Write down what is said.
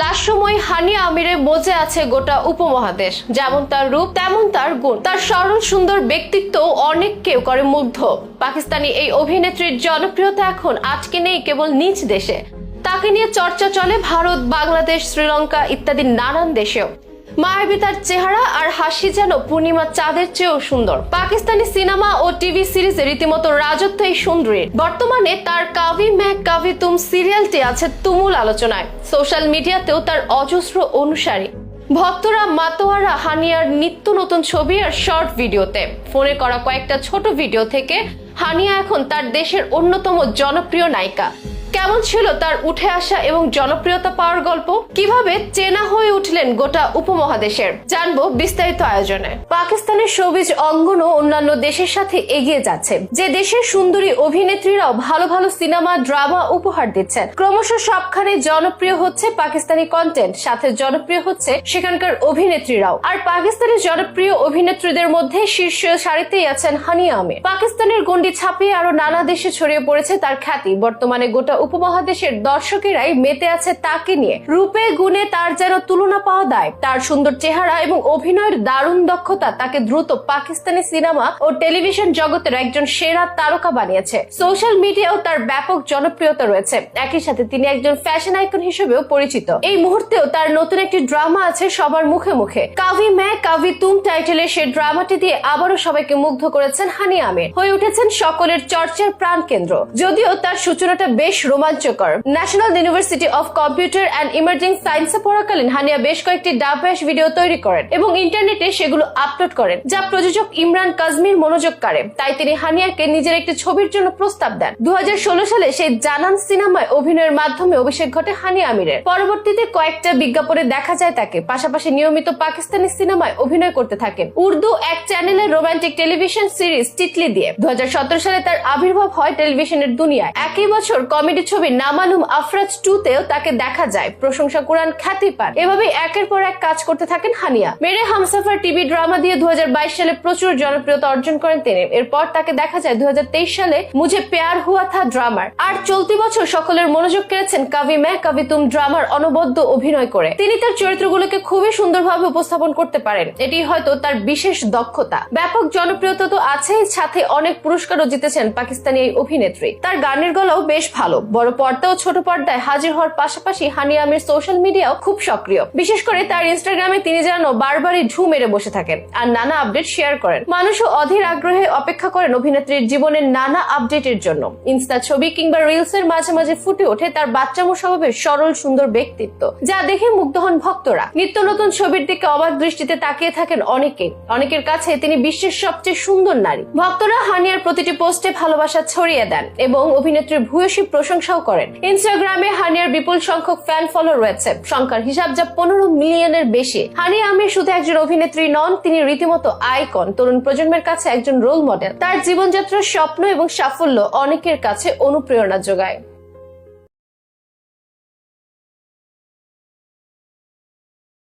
Last সময় হানিয়া আমিরে মজে আছে গোটা উপমহাদেশ। যেমন তার রূপ, তেমন তার গুণ। তার সরল, সুন্দর ব্যক্তিত্ব অনেককেও করে মুগ্ধ। পাকিস্তানি এই অভিনেত্রীর জনপ্রিয়তা এখন আজকে নেই কেবল নিজ দেশে। তাকে নিয়ে চর্চা চলে ভারত, বাংলাদেশ, শ্রীলঙ্কা ইত্যাদি নানান দেশেও। মায়াবী তার চেহারা আর হাসি যেন পূর্ণিমা চাঁদের চেয়েও সুন্দর। পাকিস্তানি সিনেমা ও টিভি সিরিজে রীতিমতো রাজত্ব এই সুন্দরীর। বর্তমানে তার কাভি ম্যাক কাভি তুম সিরিয়ালটি আছে তুমুল আলোচনায়। সোশ্যাল মিডিয়াতেও তার অজস্র অনুসারী। ভক্তরা মাতোয়ারা হানিয়ার নিত্য নতুন ছবি আর শর্ট ভিডিওতে। ফোনে করা কয়েকটা ছোট ভিডিও থেকে হানিয়া এখন তার দেশের অন্যতম জনপ্রিয় নায়িকা। কেমন ছিল তার উঠে আসা এবং জনপ্রিয়তা পাওয়ার গল্প? কীভাবে চেনা হয়ে উঠলেন গোটা উপমহাদেশের? জানব বিস্তারিত আয়োজনে। পাকিস্তানের সবিজ অঙ্গনও অন্যান্য দেশের সাথে এগিয়ে যাচ্ছে। যে দেশের সুন্দরী অভিনেত্রীরাও ভালো ভালো সিনেমা, ড্রামা উপহার দিচ্ছেন। ক্রমশ সবখানে জনপ্রিয় হচ্ছে পাকিস্তানি কন্টেন্ট সাথে জনপ্রিয় হচ্ছে সেখানকার অভিনেত্রীরাও। আর পাকিস্তানের জনপ্রিয় অভিনেত্রীদের মধ্যে শীর্ষ সারিতেই আছেন হানিয়া আমির। পাকিস্তানের গন্ডি ছাপিয়ে আরও নানা দেশে ছড়িয়ে পড়েছে তার খ্যাতি। বর্তমানে গোটা উপমহাদেশের দর্শকেরাই মেতে আছে তাকে নিয়ে। রূপে, গুণে তার যেন তুলনা পাওয়া দায়। তার সুন্দর চেহারা এবং অভিনয়ের দারুণ দক্ষতা তাকে দ্রুত পাকিস্তানি সিনেমা ও টেলিভিশন জগতের একজন সেরা তারকা বানিয়েছে। সোশ্যাল মিডিয়াও তার ব্যাপক জনপ্রিয়তা রয়েছে। একই সাথে তিনি একজন ফ্যাশন আইকন হিসেবেও পরিচিত। এই মুহূর্তেও তার নতুন একটি ড্রামা আছে সবার মুখে মুখে। কাভি ম্যা কাভি তুম টাইটেলে সেই ড্রামাটি দিয়ে আবারও সবাইকে মুগ্ধ করেছেন হানি আমির। হয়ে উঠেছেন সকলের চর্চার প্রাণ কেন্দ্র যদিও তার সূচনাটা বেশ রোমাঞ্চকর। National university of computer and emerging সায়েন্সে পড়াকালীন হানিয়া বেশ কয়েকটি ডাবভ্যাস ভিডিও তৈরি করেন এবং ইন্টারনেটে সেগুলো আপলোড করেন, যা প্রযোজক ইমরান কাজমির মনোযোগ কাড়ে তাই তিনি হানিয়াকে নিজের একটি ছবির জন্য প্রস্তাব দেন। দু সালে সেই জানান সিনেমায় অভিনয়ের মাধ্যমে অভিষেক ঘটে হানি আমিরের। পরবর্তীতে কয়েকটা বিজ্ঞাপনে দেখা যায় তাকে। পাশাপাশি নিয়মিত পাকিস্তানি সিনেমায় অভিনয় করতে থাকেন। উর্দু এক চ্যানেলের রোমান্টিক টেলিভিশন সিরিজ টিটলি দিয়ে। দু হাজার সতেরো সালে তার আবির্ভাব হয় টেলিভিশনের দুনিয়ায়। একই বছর কমেডি ছবি নামানুম আফরাজ টু তেও তাকে দেখা যায়। প্রশংসা কুরান খ্যাতি পান। এভাবে একের পর এক কাজ করতে থাকেন হানিয়া। মেরে হামসাফার টিভি ড্রামা দিয়ে দুই হাজার বাইশ সালে প্রচুর জনপ্রিয়তা অর্জন করেন তিনি। এরপর তাকে দেখা যায় দুহাজার তেইশ সালে মুঝে পেয়ার হুয়া থা ড্রামার। আর চলতি বছর সকলের মনোযোগ কেড়েছেন কাভি ম্যা কাভি তুম ড্রামার অনবদ্য অভিনয় করে। তিনি তার চরিত্রগুলোকে খুবই সুন্দরভাবে উপস্থাপন করতে পারেন। এটি হয়তো তার বিশেষ দক্ষতা। ব্যাপক জনপ্রিয়তা তো আছেই, সাথে অনেক পুরস্কারও জিতেছেন পাকিস্তানি এই অভিনেত্রী। তার গানের গলাও বেশ ভালো। বড় পর্দা ও ছোট পর্দায় হাজির হওয়ার পাশাপাশি হানিয়া আমির সোশ্যাল মিডিয়াও খুব সক্রিয়। বিশেষ করে তার ইনস্টাগ্রামে তিনি যেন বারবারই ঢু মেরে বসে থাকেন আর নানা আপডেট শেয়ার করেন। মানুষও অধীর আগ্রহে অপেক্ষা করেন অভিনেত্রীর জীবনের নানা আপডেটের জন্য। ইনস্টা ছবি কিংবা রিলস এর মাঝে মাঝে ফুটে ওঠে তার বাচ্চামো স্বভাবের সরল সুন্দর ব্যক্তিত্ব, যা দেখে মুগ্ধ হন ভক্তরা। নিত্য নতুন ছবির দিকে অবাক দৃষ্টিতে তাকিয়ে থাকেন অনেকে অনেকের কাছে তিনি বিশ্বের সবচেয়ে সুন্দর নারী। ভক্তরা হানিয়ার প্রতিটি পোস্টে ভালোবাসা ছড়িয়ে দেন এবং অভিনেত্রীর ভূয়সী প্রশংসাও করেন। ইনস্টাগ্রামে হানিয়ার বিপুল সংখ্যক ফ্যান ফলো রয়েছে। সংখ্যার হিসাব যা পনেরো মিলিয়নের বেশি। হানিয়া আমির শুধু একজন অভিনেত্রী নন, তিনি রীতিমতো আইকন তরুণ প্রজন্মের কাছে একজন রোল মডেল তার জীবনযাত্রার স্বপ্ন এবং সাফল্য অনেকের কাছে অনুপ্রেরণা যোগায়।